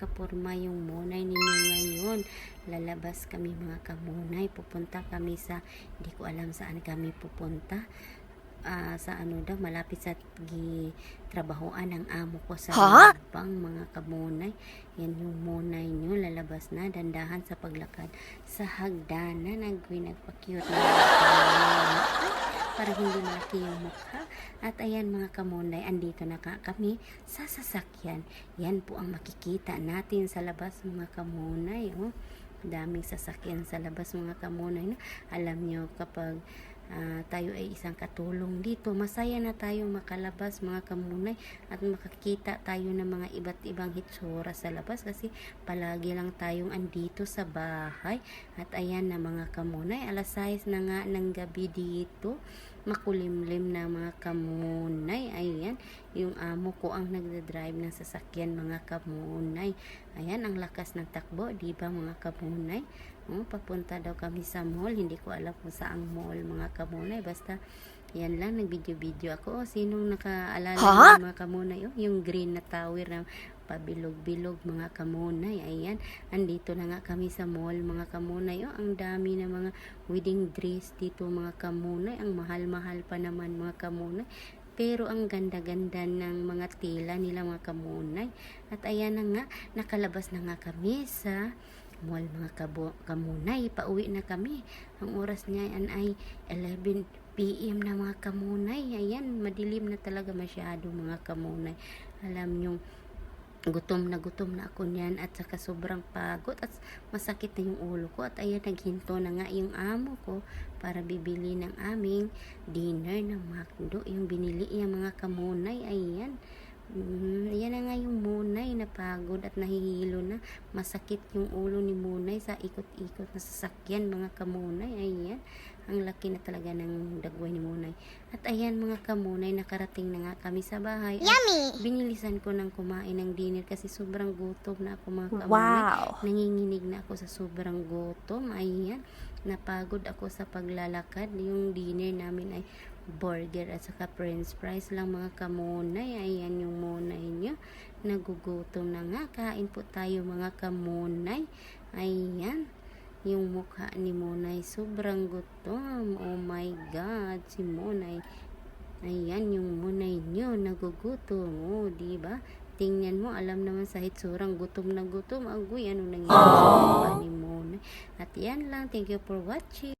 puporma yung munay ninyo ngayon. Lalabas kami mga kamunay. Pupunta kami sa, hindi ko alam saan kami pupunta. Ah, sa ano daw, malapit sa trabahoan ng amo ko sa bang mga kamunay. Yan yung munay nyo, lalabas na, dandahan sa paglakad sa hagdanan. Nagwi nagpa-cute na para hindi malaki yung mukha. At ayan mga kamunay, andito na ka kami sa sasakyan. Yan po ang makikita natin sa labas mga kamunay. Oh. Daming sasakyan sa labas mga kamunay. Na. Alam nyo kapag ah, tayo ay isang katulong dito, masaya na tayo makalabas mga kamunay at makakita tayo ng mga iba't ibang hitsura sa labas kasi palagi lang tayong andito sa bahay. At ayan na mga kamunay, alas 6 na nga ng gabi dito makulimlim na mga kamunay. Ayan, yung amo ko ang nagdadrive ng sasakyan mga kamunay. Ayan, ang lakas ng takbo, di ba mga kamunay? Oh, papunta daw kami sa mall. Hindi ko alam kung saang mall mga kamunay. Basta, yan lang, nag-video-video ako. Oh, sinong nakaalala Ha? ng mga kamunay? Oh, yung green na tower na pabilog-bilog mga kamunay. Ayan, andito na nga kami sa mall mga kamunay. Oh, ang dami na mga wedding dress dito mga kamunay. Ang mahal-mahal pa naman mga kamunay. Pero ang ganda-ganda ng mga tela nila mga kamunay. At ayan na nga, nakalabas na nga kami sa mall mga kabo, kamunay. Pauwi na kami. Ang oras niya yan ay 11 p.m. na mga kamunay. Ayan, madilim na talaga masyado mga kamunay. Alam nyo, gutom na gutom na ako niyan at saka sobrang pagod at masakit na yung ulo ko at ayan naghinto na nga yung amo ko para bibili ng aming dinner ng McDo yung binili niya mga kamunay ayan Mm, yan na nga yung Munay na pagod at nahihilo na. Masakit yung ulo ni Munay sa ikot-ikot na sasakyan mga kamunay. Ayan. Ang laki na talaga ng dagway ni Munay. At ayan mga kamunay, nakarating na nga kami sa bahay. At Yummy! binilisan ko ng kumain ng dinner kasi sobrang gutom na ako mga kamunay. Wow! Nanginginig na ako sa sobrang gutom. Ayan. Napagod ako sa paglalakad. Yung dinner namin ay burger at saka french fries lang mga kamunay. Ayan. Nagugutom na nga. Kain po tayo mga kamunay. Ayan. Yung mukha ni Munay sobrang gutom. Oh my God. Si Munay. Ayan yung Munay nyo. Nagugutom. Oh, di ba? Tingnan mo, alam naman sa hitsurang gutom na gutom. Agoy, ano nangyari sa ni Munay. At yan lang. Thank you for watching.